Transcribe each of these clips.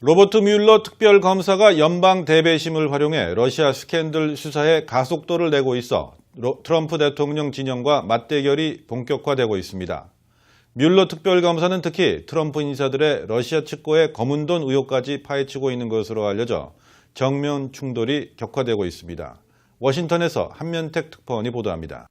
로버트 뮬러 특별검사가 연방 대배심을 활용해 러시아 스캔들 수사에 가속도를 내고 있어 로- 트럼프 대통령 진영과 맞대결이 본격화되고 있습니다. 뮬러 특별검사는 특히 트럼프 인사들의 러시아 측고의 검은 돈 의혹까지 파헤치고 있는 것으로 알려져 정면 충돌이 격화되고 있습니다. 워싱턴에서 한면택 특파원이 보도합니다.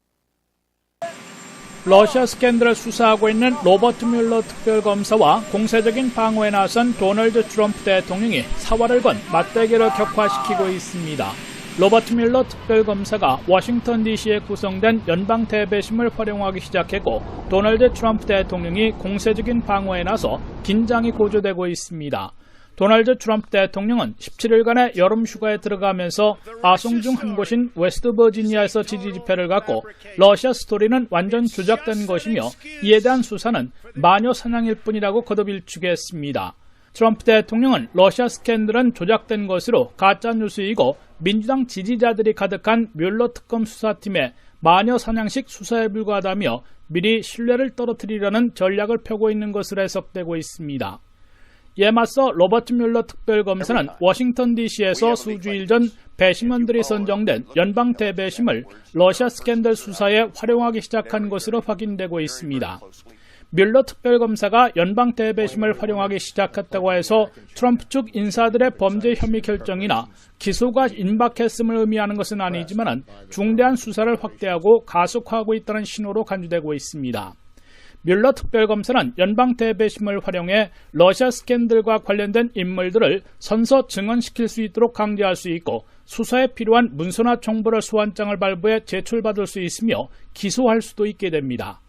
러시아 스캔들을 수사하고 있는 로버트 뮬러 특별검사와 공세적인 방어에 나선 도널드 트럼프 대통령이 사활을 건 맞대결을 격화시키고 있습니다. 로버트 뮬러 특별검사가 워싱턴 DC에 구성된 연방 대배심을 활용하기 시작했고 도널드 트럼프 대통령이 공세적인 방어에 나서 긴장이 고조되고 있습니다. 도널드 트럼프 대통령은 17일간의 여름 휴가에 들어가면서 아송 중 한 곳인 웨스트 버지니아에서 지지 집회를 갖고 러시아 스토리는 완전 조작된 것이며 이에 대한 수사는 마녀 사냥일 뿐이라고 거듭 일축했습니다. 트럼프 대통령은 러시아 스캔들은 조작된 것으로 가짜 뉴스이고 민주당 지지자들이 가득한 뮬러 특검 수사팀의 마녀 사냥식 수사에 불과하다며 미리 신뢰를 떨어뜨리려는 전략을 펴고 있는 것으로 해석되고 있습니다. 이에 맞서 로버트 뮬러 특별검사는 워싱턴 DC에서 수주일 전 배심원들이 선정된 연방 대배심을 러시아 스캔들 수사에 활용하기 시작한 것으로 확인되고 있습니다. 뮬러 특별검사가 연방 대배심을 활용하기 시작했다고 해서 트럼프 측 인사들의 범죄 혐의 결정이나 기소가 임박했음을 의미하는 것은 아니지만 중대한 수사를 확대하고 가속화하고 있다는 신호로 간주되고 있습니다. 뮬러 특별검사는 연방 대배심을 활용해 러시아 스캔들과 관련된 인물들을 선서 증언시킬 수 있도록 강제할 수 있고 수사에 필요한 문서나 정보를 소환장을 발부해 제출받을 수 있으며 기소할 수도 있게 됩니다.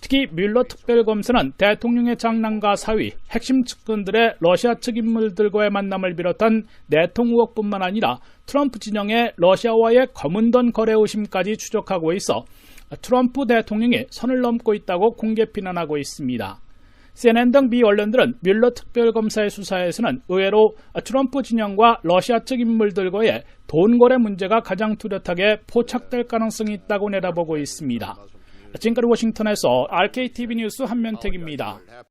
특히 뮬러 특별검사는 대통령의 장남과 사위, 핵심 측근들의 러시아 측 인물들과의 만남을 비롯한 내통 의혹뿐만 아니라 트럼프 진영의 러시아와의 검은 돈 거래 의심까지 추적하고 있어 트럼프 대통령이 선을 넘고 있다고 공개 비난하고 있습니다. CNN 등 미 언론들은 뮬러 특별검사의 수사에서는 의외로 트럼프 진영과 러시아 측 인물들과의 돈 거래 문제가 가장 뚜렷하게 포착될 가능성이 있다고 내다보고 있습니다. 지금까지 워싱턴에서 RKTV 뉴스 한면택입니다.